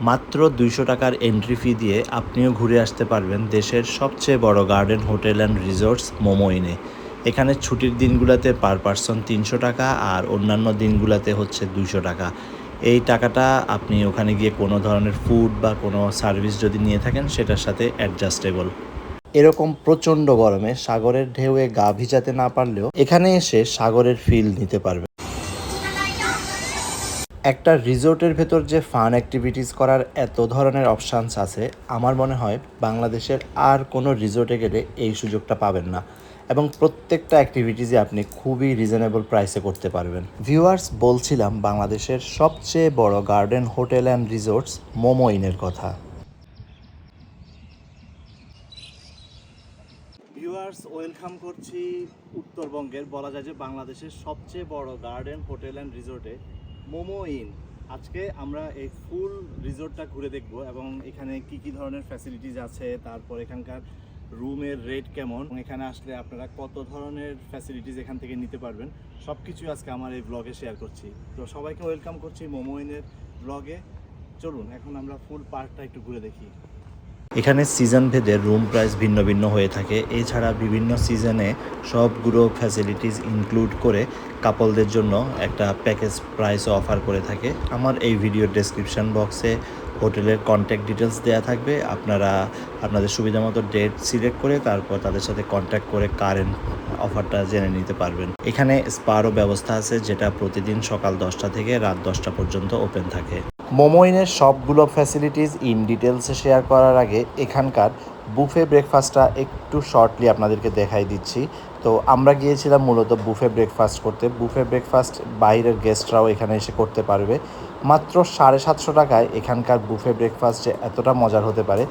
মাত্র দুইশো টাকার এন্ট্রি ফি দিয়ে আপনিও ঘুরে আসতে পারবেন দেশের সবচেয়ে বড় গার্ডেন হোটেল অ্যান্ড রিসোর্টস মোমোইনে এখানে ছুটির দিনগুলোতে পার পার্সন তিনশো টাকা আর অন্যান্য দিনগুলোতে হচ্ছে দুইশো টাকা। এই টাকাটা আপনি ওখানে গিয়ে কোনো ধরনের ফুড বা কোনো সার্ভিস যদি নিয়ে থাকেন, সেটার সাথে অ্যাডজাস্টেবল এরকম প্রচণ্ড গরমে সাগরের ঢেউয়ে গা ভিজাতে না পারলেও এখানে এসে সাগরের ফিল নিতে পারবে একটা রিসোর্টের ভেতর যে ফান অ্যাক্টিভিটিস করার এত ধরনের অপশানস আছে, আমার মনে হয় বাংলাদেশের আর কোনো রিসোর্টে গেলে এই সুযোগটা পাবেন না। এবং প্রত্যেকটা অ্যাক্টিভিটিসই আপনি খুবই রিজনেবল প্রাইসে করতে পারবেন। ভিউয়ার্স, বলছিলাম বাংলাদেশের সবচেয়ে বড় garden, hotel and resorts Momo ইনের কথা। ভিউয়ার্স, ওয়েলকাম করছি উত্তরবঙ্গের, বলা যায় যে বাংলাদেশের সবচেয়ে বড় গার্ডেন, হোটেল অ্যান্ড রিসোর্টে। Momo Inn. আজকে আমরা এই ফুল রিসোর্টটা ঘুরে দেখব এবং এখানে কি কি ধরনের ফ্যাসিলিটিস আছে, তারপর এখানকার রুমের রেট কেমন এখানে আসলে আপনারা কত ধরনের ফ্যাসিলিটিস এখান থেকে নিতে পারবেন সব কিছুই আজকে আমার এই ব্লগে শেয়ার করছি। তো সবাইকে ওয়েলকাম করছি মোমো ইনের ব্লগে চলুন, এখন আমরা ফুল পার্কটা একটু ঘুরে দেখি। এখানে সিজন ভেদে রুম প্রাইস ভিন্ন ভিন্ন হয়ে থাকে। এছাড়া বিভিন্ন সিজনে সবগুলো ফ্যাসিলিটিস ইনক্লুড করে কাপলদের জন্য একটা প্যাকেজ প্রাইসও অফার করে থাকে। আমার এই ভিডিও ডেসক্রিপশন বক্সে হোটেলের কন্ট্যাক্ট ডিটেলস দেওয়া থাকবে। আপনারা আপনাদের সুবিধা মতো ডেট সিলেক্ট করে তারপর তাদের সাথে কন্ট্যাক্ট করে কারেন্ট অফারটা জেনে নিতে পারবেন। এখানে স্পারও ব্যবস্থা আছে, যেটা প্রতিদিন সকাল দশটা থেকে রাত দশটা পর্যন্ত ওপেন থাকে। মোমোইনের সবগুলো ফ্যাসিলিটিস ইন ডিটেলসে শেয়ার করার আগে এখানকার বুফে ব্রেকফাস্টটা একটু শর্টলি আপনাদেরকে দেখাই দিচ্ছি। তো আমরা গিয়েছিলাম মূলত বুফে ব্রেকফাস্ট করতে। বুফে ব্রেকফাস্ট বাইরের গেস্টরাও এখানে এসে করতে পারবে। মাত্র সাড়ে সাতশো টাকায় এখানকার বুফে ব্রেকফাস্ট যে এতটা মজার হতে পারে,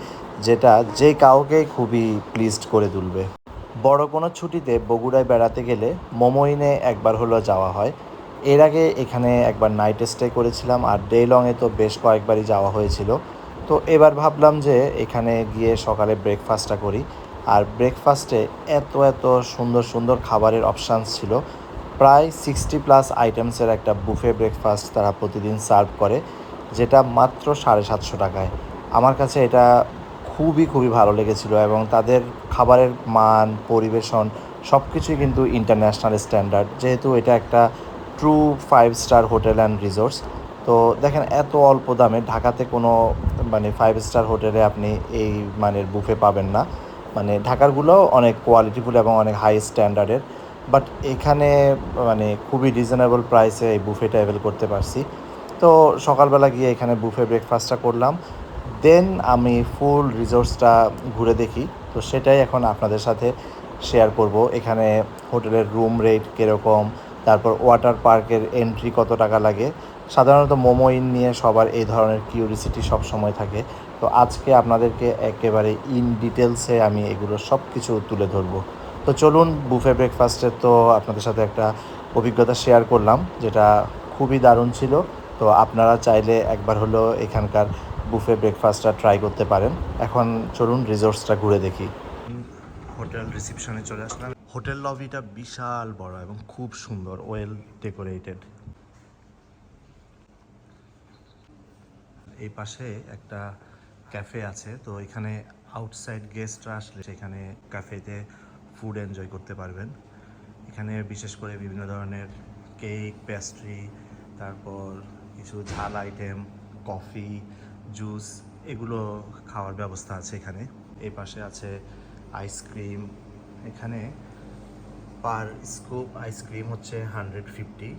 যেটা যে কাউকে খুবই প্লিজড করে তুলবে। বড় কোনো ছুটিতে বগুড়ায় বেড়াতে গেলে মোমোইনে একবার হলো যাওয়া হয়। এর আগে এখানে একবার নাইট স্টে করেছিলাম আর ডে লংয়ে তো বেশ কয়েকবারই যাওয়া হয়েছিল। তো এবার ভাবলাম যে এখানে গিয়ে সকালে ব্রেকফাস্টটা করি। আর ব্রেকফাস্টে এত এত সুন্দর সুন্দর খাবারের অপশানস ছিল। প্রায় সিক্সটি প্লাস আইটেমসের একটা বুফে ব্রেকফাস্ট তারা প্রতিদিন সার্ভ করে, যেটা মাত্র সাড়ে সাতশো টাকায়। আমার কাছে এটা খুবই খুবই ভালো লেগেছিল এবং তাদের খাবারের মান, পরিবেশন সব কিছুই কিন্তু ইন্টারন্যাশনাল স্ট্যান্ডার্ড যেহেতু এটা একটা true five star hotel and resorts তো দেখেন, এত অল্প দামে ঢাকাতে কোনো মানে ফাইভ স্টার হোটেলে আপনি এই মানের বুফে পাবেন না। মানে ঢাকারগুলো অনেক কোয়ালিটিফুল এবং অনেক হাই স্ট্যান্ডার্ডের বাট এখানে মানে খুবই রিজনেবল প্রাইসে এই বুফেটা অ্যাভেল করতে পারছি। তো সকালবেলা গিয়ে এখানে বুফে ব্রেকফাস্টটা করলাম। দেন আমি ফুল রিসোর্টসটা ঘুরে দেখি। তো সেটাই এখন আপনাদের সাথে শেয়ার করব। এখানে হোটেলের রুম রেট কীরকম? তারপর ওয়াটার পার্কের এন্ট্রি কত টাকা লাগে? সাধারণত মোমো ইন নিয়ে সবার এই ধরনের কিউরিসিটি সব সময় থাকে। তো আজকে আপনাদেরকে একেবারে ইন ডিটেলসে আমি এগুলো সব কিছু তুলে ধরবো। তো চলুন বুফে ব্রেকফাস্টের তো আপনাদের সাথে একটা অভিজ্ঞতা শেয়ার করলাম, যেটা খুবই দারুণ ছিল। তো আপনারা চাইলে একবার হলো এখানকার বুফে ব্রেকফাস্টটা ট্রাই করতে পারেন। এখন চলুন রিসোর্টসটা ঘুরে দেখি। হোটেল রিসিপশনে চলে আসলাম। হোটেল লবিটা বিশাল বড় এবং খুব সুন্দর ওয়েল ডেকোরেটেড এই পাশে একটা ক্যাফে আছে, তো এখানে আউটসাইড গেস্টরা আসলে সেখানে ক্যাফেতে ফুড এনজয় করতে পারবেন। এখানে বিশেষ করে বিভিন্ন ধরনের কেক পেস্ট্রি তারপর কিছু ঝাল আইটেম কফি জুস এগুলো খাওয়ার ব্যবস্থা আছে এখানে। এই পাশে আছে আইসক্রিম এখানে পার স্কুপ আইসক্রিম হচ্ছে হান্ড্রেড ফিফটি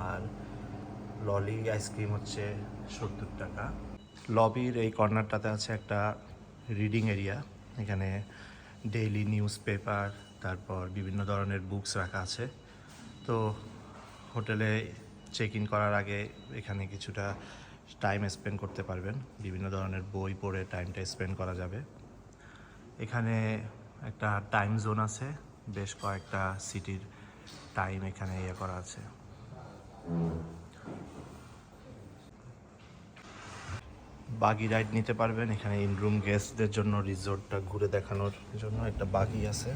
আর ললি আইসক্রিম হচ্ছে সত্তর টাকা। লবির এই কর্নারটাতে আছে একটা রিডিং এরিয়া এখানে ডেইলি নিউজ পেপার তারপর বিভিন্ন ধরনের বুকস রাখা আছে। তো হোটেলে চেক ইন করার আগে এখানে কিছুটা টাইম স্পেন্ড করতে পারবেন। বিভিন্ন ধরনের বই পড়ে টাইমটা স্পেন্ড করা যাবে। এখানে একটা টাইম জোন আছে বেশ কয়েকটা সিটির টাইম এখানে ইয়ে করা আছে। বাগি রাইড নিতে পারবেন। এখানে ইনরুম গেস্টদের জন্য রিসোর্টটা ঘুরে দেখানোর জন্য একটা বাগি আছে।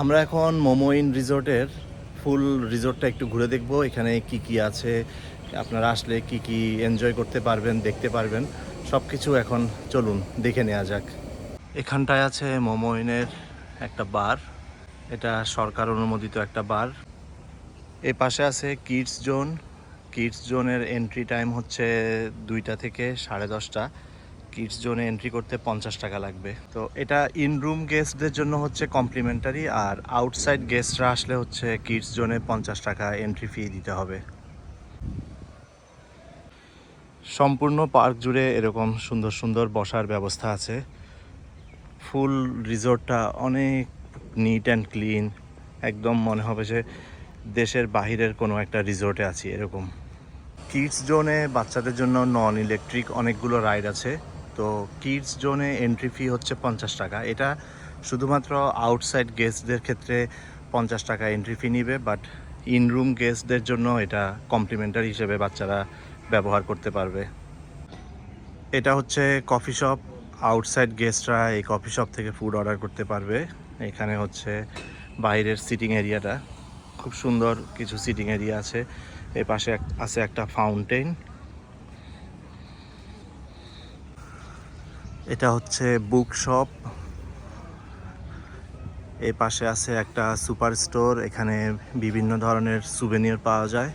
আমরা এখন মোমোইন রিসোর্টের ফুল রিসোর্টটা একটু ঘুরে দেখব, এখানে কি কি আছে, আপনারা আসলে কি কি এনজয় করতে পারবেন, দেখতে পারবেন সব কিছু এখন চলুন, দেখে নেওয়া যাক। এখানটায় আছে মোমোইনের একটা বার, এটা সরকার অনুমোদিত একটা বার। এই পাশে আছে কিডস জোন, কিডস জোনের এন্ট্রি টাইম হচ্ছে দুইটা থেকে সাড়ে দশটা। কিডস জোনে এন্ট্রি করতে পঞ্চাশ টাকা লাগবে। তো এটা ইন রুম গেস্টদের জন্য হচ্ছে কমপ্লিমেন্টারি আর আউটসাইড গেস্টরা আসলে হচ্ছে কিডস জোনে পঞ্চাশ টাকা এন্ট্রি ফি দিতে হবে। সম্পূর্ণ পার্ক জুড়ে এরকম সুন্দর সুন্দর বসার ব্যবস্থা আছে। ফুল রিসোর্টটা অনেক নিট অ্যান্ড ক্লিন একদম মনে হবে যে দেশের বাহিরের কোনো একটা রিসোর্টে আছি এরকম। কিডস জোনে বাচ্চাদের জন্য নন ইলেকট্রিক অনেকগুলো রাইড আছে। তো কিডস জোনে এন্ট্রি ফি হচ্ছে পঞ্চাশ টাকা। এটা শুধুমাত্র আউটসাইড গেস্টদের ক্ষেত্রে পঞ্চাশ টাকা এন্ট্রি ফি নিবে বাট ইন রুম গেস্টদের জন্য এটা কমপ্লিমেন্টারি হিসেবে বাচ্চারা ব্যবহার করতে পারবে। এটা হচ্ছে কফি শপ আউটসাইড গেস্টরা এই কফি শপ থেকে ফুড অর্ডার করতে পারবে। এখানে হচ্ছে বাইরের সিটিং এরিয়াটা খুব সুন্দর কিছু সিটিং এরিয়া আছে। এর পাশে আছে একটা ফাউন্টেন এটা হচ্ছে বুক শপ এই পাশে আছে একটা সুপার স্টোর এখানে বিভিন্ন ধরনের সুভেনিয়ার পাওয়া যায়।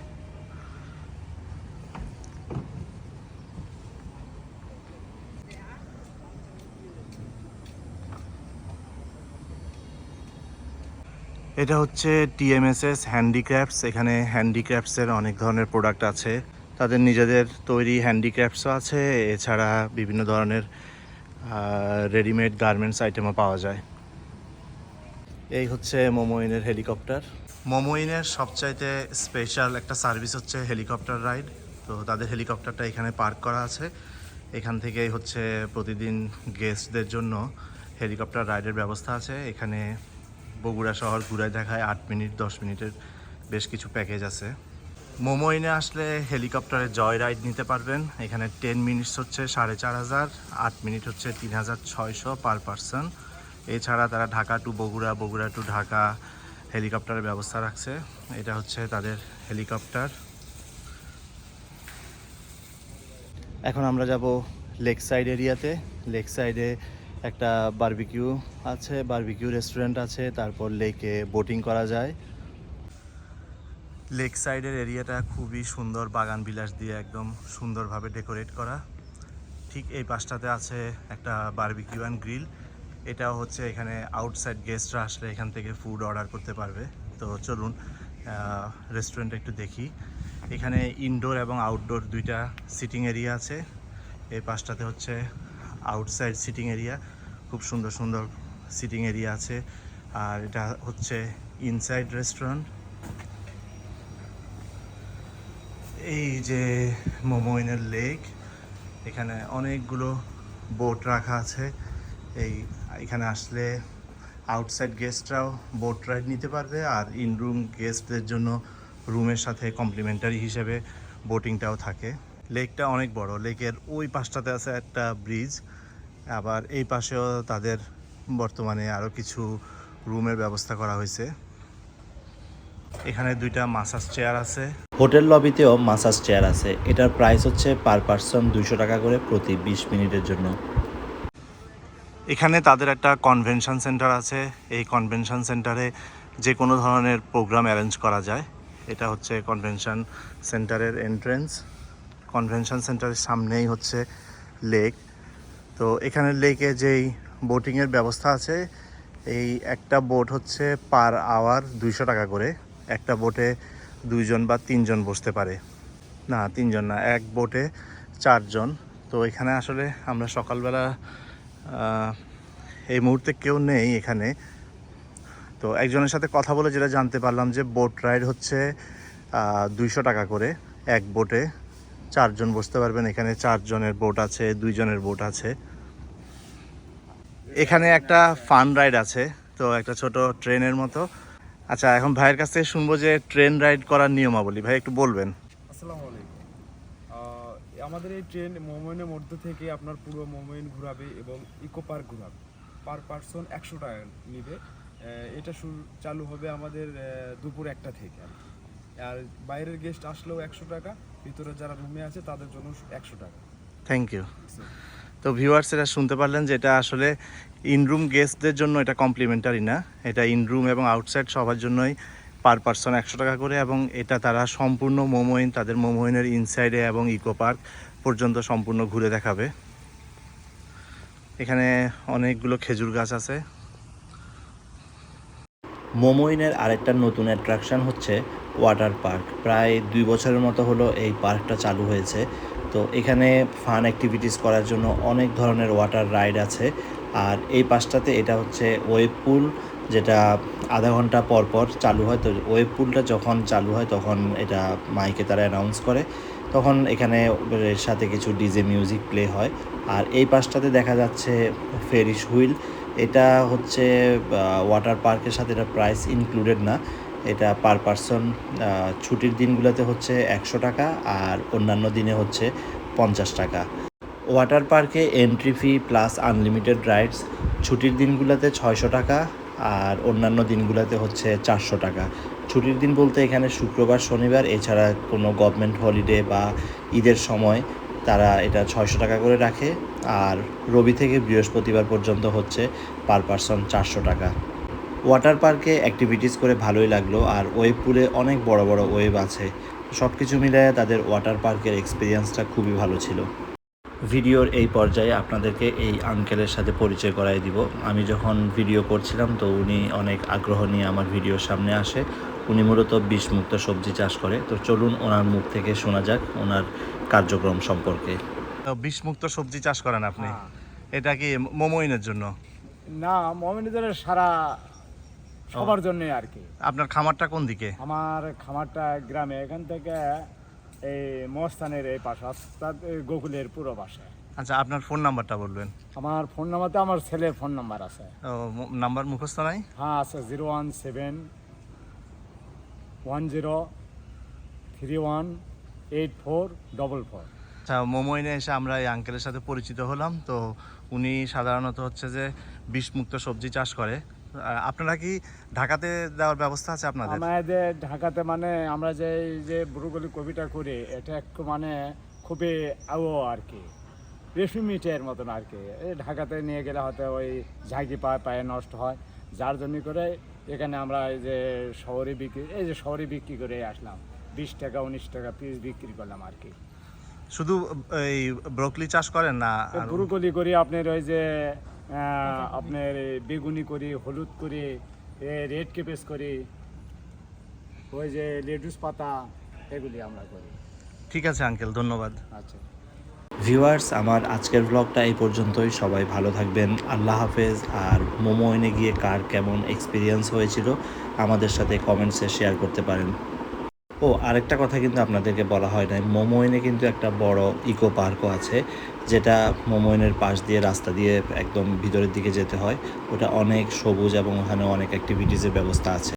এটা হচ্ছে টিএমএসএস হ্যান্ডিক্রাফটস এখানে হ্যান্ডিক্রাফটসের অনেক ধরনের প্রোডাক্ট আছে। তাদের নিজেদের তৈরি হ্যান্ডিক্রাফটসও আছে, এছাড়া বিভিন্ন ধরনের রেডিমেড গার্মেন্টস আইটেমও পাওয়া যায়। এই হচ্ছে মোমোইনের হেলিকপ্টার মোমোইনের সবচাইতে স্পেশাল একটা সার্ভিস হচ্ছে হেলিকপ্টার রাইড তো তাদের হেলিকপ্টারটা এখানে পার্ক করা আছে। এখান থেকেই হচ্ছে প্রতিদিন গেস্টদের জন্য হেলিকপ্টার রাইডের ব্যবস্থা আছে। এখানে বগুড়া শহর ঘুরায় দেখায় আট মিনিট, দশ মিনিটের বেশ কিছু প্যাকেজ আছে। মোমোইনে আসলে হেলিকপ্টারে জয় রাইড নিতে পারবেন। এখানে টেন মিনিটস হচ্ছে সাড়ে চার হাজার, আট মিনিট হচ্ছে তিন হাজার ছয়শো পার পারসন এছাড়া তারা ঢাকা টু বগুড়া বগুড়া টু ঢাকা হেলিকপ্টারের ব্যবস্থা রাখছে। এটা হচ্ছে তাদের হেলিকপ্টার। এখন আমরা যাব লেক সাইড এরিয়াতে। লেক সাইডে একটা বার্বিকিউ আছে বারবিকিউ রেস্টুরেন্ট আছে, তারপর লেকে বোটিং করা যায়। লেক সাইডের এরিয়াটা খুবই সুন্দর, বাগান বিলাস দিয়ে একদম সুন্দরভাবে ডেকোরেট করা। ঠিক এই পাশটাতে আছে একটা বারবিকিউ অ্যান্ড গ্রিল। এটাও হচ্ছে এখানে আউটসাইড গেস্টরা আসলে এখান থেকে ফুড অর্ডার করতে পারবে। তো চলুন রেস্টুরেন্ট একটু দেখি। এখানে ইনডোর এবং আউটডোর দুইটা সিটিং এরিয়া আছে। এই পাশটাতে হচ্ছে আউটসাইড সিটিং এরিয়া। খুব সুন্দর সুন্দর সিটিং এরিয়া আছে। আর এটা হচ্ছে ইনসাইড রেস্টুরেন্ট। এই যে মোমোইনের লেক এখানে অনেকগুলো বোট রাখা আছে। এই, এখানে আসলে আউটসাইড গেস্টরাও বোট রাইড নিতে পারবে আর ইন রুম গেস্টদের জন্য রুমের সাথে কমপ্লিমেন্টারি হিসেবে বোটিংটাও থাকে। লেকটা অনেক বড় লেকের ওই পাশটাতে আছে একটা ব্রিজ আবার এই পাশেও তাদের বর্তমানে আরও কিছু রুমের ব্যবস্থা করা হয়েছে। এখানে দুইটা মাসাজ চেয়ার আছে। হোটেল লবিতেও মাসাজ চেয়ার আছে। এটার প্রাইস হচ্ছে পার পার্সন দুইশো টাকা করে প্রতি বিশ মিনিটের জন্য। এখানে তাদের একটা কনভেনশন সেন্টার আছে। এই কনভেনশন সেন্টারে যে কোনো ধরনের প্রোগ্রাম অ্যারেঞ্জ করা যায়। এটা হচ্ছে কনভেনশন সেন্টারের এন্ট্রেন্স। কনভেনশন সেন্টারের সামনেই হচ্ছে লেক। তো এখানে লেকে যেই বোটিংয়ের ব্যবস্থা আছে এই একটা বোট হচ্ছে পার আওয়ার দুইশো টাকা করে। একটা বোটে দুইজন বা তিনজন বসতে পারে। না, তিনজন না, এক বোটে চারজন। তো এখানে আসলে আমরা সকালবেলা এই মুহূর্তে কেউ নেই এখানে। তো একজনের সাথে কথা বলে যেটা জানতে পারলাম যে বোট রাইড হচ্ছে দুইশো টাকা করে এক বোটে। চারজন বসতে পারবেন, এখানে চারজনের বোট আছে, দুইজনের বোট আছে। এখানে একটা ফান রাইড আছে, তো একটা ছোট ট্রেনের মতো। আচ্ছা এখন ভাইয়ের কাছ থেকে শুনব যে ট্রেন রাইড করার নিয়মাবলী। ভাই একটু বলবেন। আসসালামু আলাইকুম। আমাদের এই ট্রেন মোমেনের মধ্য থেকে আপনার পুরো মোমেন ঘোরাবে এবং ইকো পার্ক ঘোরাবে। পার পার্সন একশো টাকা নিবে। এটা শুরু চালু হবে আমাদের দুপুর একটা থেকে আর আর বাইরের গেস্ট আসলেও একশো টাকা ভিতরে যারা রুমে আছে তাদের জন্য একশো টাকা। থ্যাংক ইউ তো ভিউয়ার্স এটা শুনতে পারলেন যে এটা আসলে ইনরুম গেস্টদের জন্য এটা কমপ্লিমেন্টারি না। এটা ইনরুম এবং আউটসাইড সবার জন্যই পার পার্সন একশো টাকা করে এবং এটা তারা সম্পূর্ণ মোমোইন, তাদের মোমোইনের ইনসাইডে এবং ইকো পার্ক পর্যন্ত সম্পূর্ণ ঘুরে দেখাবে। এখানে অনেকগুলো খেজুর গাছ আছে। মোমোইনের আরেকটা নতুন অ্যাট্রাকশন হচ্ছে ওয়াটার পার্ক প্রায় দুই বছরের মতো হলো এই পার্কটা চালু হয়েছে। তো এখানে ফান অ্যাক্টিভিটিস করার জন্য অনেক ধরনের ওয়াটার রাইড আছে। আর এই পাশটাতে এটা হচ্ছে ওয়েব পুল যেটা আধা ঘণ্টা পর পর চালু হয়। তো ওয়েব পুলটা যখন চালু হয়, তখন এটা মাইকে তারা অ্যানাউন্স করে। তখন এখানে এর সাথে কিছু ডিজে মিউজিক প্লে হয়। আর এই পাশটাতে দেখা যাচ্ছে ফেরিস হুইল এটা হচ্ছে ওয়াটার পার্কের সাথে এটা প্রাইস ইনক্লুডেড না। এটা পার পারসন ছুটির দিনগুলোতে হচ্ছে একশো টাকা আর অন্যান্য দিনে হচ্ছে পঞ্চাশ টাকা। ওয়াটার পার্কে entry fee plus unlimited rides ছুটির দিনগুলোতে ছয়শো টাকা আর অন্যান্য দিনগুলোতে হচ্ছে চারশো টাকা। ছুটির দিন বলতে এখানে শুক্রবার, শনিবার, এছাড়া কোনো গভর্নমেন্ট হলিডে বা ঈদের সময় তারা এটা ছয়শো টাকা করে রাখে। আর রবি থেকে বৃহস্পতিবার পর্যন্ত হচ্ছে পার পারসন চারশো টাকা। ওয়াটার পার্কে অ্যাক্টিভিটিস করে ভালোই লাগল আর ওয়েব পুলে অনেক বড় বড় ওয়েব আছে। সব কিছু মিলিয়ে তাদের ওয়াটার পার্কের এক্সপিরিয়েন্সটা খুবই ভালো ছিল। ভিডিওর এই পর্যায়ে আপনাদেরকে এই আঙ্কেলের সাথে পরিচয় করাই দিব। আমি যখন ভিডিও করছিলাম তো উনি অনেক আগ্রহ নিয়ে আমার ভিডিওর সামনে আসে। উনি মূলত বিষমুক্ত সবজি চাষ করে। তো চলুন ওনার মুখ থেকে শোনা যাক ওনার কার্যক্রম সম্পর্কে। তো বিষমুক্ত সবজি চাষ করেন আপনি? হ্যাঁ। এটা কি মোমোইনের জন্য? না মমিনীদের সারা সবার জন্য আর কি। আপনার খামারটা কোন দিকে? আমার খামারটা গ্রামে এখান থেকে এই মস্তানের এই পাশে অর্থাৎ গোকুলের পুরো পাশে। আচ্ছা আপনার ফোন নাম্বারটা বলবেন। আমার ফোন নাম্বারতে আমার ছেলের ফোন নাম্বার আছে। ও, নাম্বার মুখস্থ নাই? হ্যাঁ আছে zero one seven one zero three one eight four double four. আচ্ছা মোমোইনে এসে আমরা এই আঙ্কেলের সাথে পরিচিত হলাম। তো উনি সাধারণত হচ্ছে যে বিষমুক্ত সবজি চাষ করে। আপনারা কি ঢাকাতে দেওয়ার ব্যবস্থা আছে আপনাদের? আমাদের ঢাকাতে মানে আমরা যে এই যে ব্রুকলি কবিটা করি এটা একটু মানে খুবই আবো আর কি। রেশমি মিটের মতন আর কি। এই ঢাকাতে নিয়ে গেলে হয়তো ওই ঝাঁকি পায়ে পায়ে নষ্ট হয়। যার জন্য করে এখানে আমরা এই যে শহরে বিক্রি এই যে শহরে বিক্রি করে আসলাম। বিশ টাকা উনিশ টাকা পিস বিক্রি করলাম আর কি। শুধু এই ব্রকলি চাষ করেন না? ব্রুকলি করি আপনার ওই যে আপনার বেগুনি করি হলুদ করি রেড কেপেস করি ওই যে লেডুস পাতা এগুলি আমরা করি। ঠিক আছে আঙ্কেল ধন্যবাদ। আচ্ছা। ভিউয়ার্স আমার আজকের ব্লগটা এই পর্যন্তই। সবাই ভালো থাকবেন আল্লাহ হাফেজ। আর মোমো এনে গিয়ে কার কেমন এক্সপিরিয়েন্স হয়েছিল আমাদের সাথে কমেন্টসে শেয়ার করতে পারেন। ও, আরেকটা কথা কিন্তু আপনাদেরকে বলা হয় নাই। মোমোইনে কিন্তু একটা বড় ইকো পার্কও আছে, যেটা মোমোইনের পাশ দিয়ে, রাস্তা দিয়ে একদম ভিতরের দিকে যেতে হয়। ওটা অনেক সবুজ এবং ওখানে অনেক অ্যাক্টিভিটিসের ব্যবস্থা আছে।